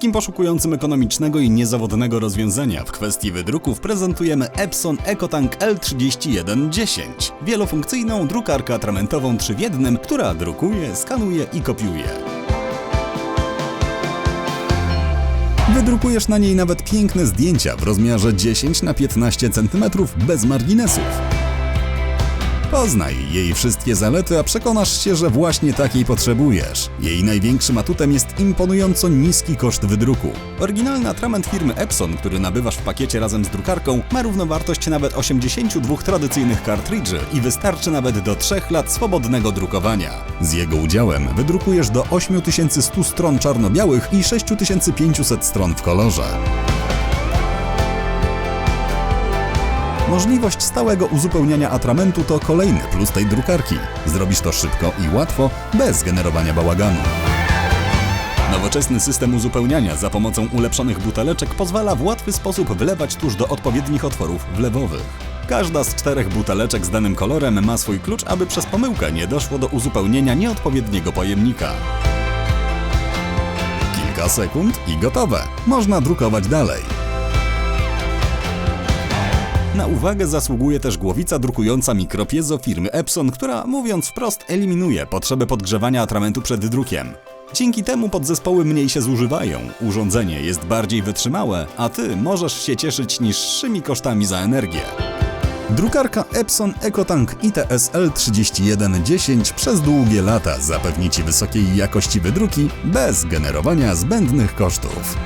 Wszystkim poszukującym ekonomicznego i niezawodnego rozwiązania w kwestii wydruków prezentujemy Epson EcoTank L3110. Wielofunkcyjną drukarkę atramentową 3 w 1, która drukuje, skanuje i kopiuje. Wydrukujesz na niej nawet piękne zdjęcia w rozmiarze 10 na 15 cm bez marginesów. Poznaj jej wszystkie zalety, a przekonasz się, że właśnie takiej potrzebujesz. Jej największym atutem jest imponująco niski koszt wydruku. Oryginalny atrament firmy Epson, który nabywasz w pakiecie razem z drukarką, ma równowartość nawet 82 tradycyjnych kartridży i wystarczy nawet do 3 lat swobodnego drukowania. Z jego udziałem wydrukujesz do 8100 stron czarno-białych i 6500 stron w kolorze. Możliwość stałego uzupełniania atramentu to kolejny plus tej drukarki. Zrobisz to szybko i łatwo, bez generowania bałaganu. Nowoczesny system uzupełniania za pomocą ulepszonych buteleczek pozwala w łatwy sposób wlewać tuż do odpowiednich otworów wlewowych. Każda z czterech buteleczek z danym kolorem ma swój klucz, aby przez pomyłkę nie doszło do uzupełnienia nieodpowiedniego pojemnika. Kilka sekund i gotowe. Można drukować dalej. Na uwagę zasługuje też głowica drukująca mikropiezo firmy Epson, która, mówiąc wprost, eliminuje potrzebę podgrzewania atramentu przed drukiem. Dzięki temu podzespoły mniej się zużywają, urządzenie jest bardziej wytrzymałe, a ty możesz się cieszyć niższymi kosztami za energię. Drukarka Epson EcoTank ITS L3110 przez długie lata zapewni Ci wysokiej jakości wydruki bez generowania zbędnych kosztów.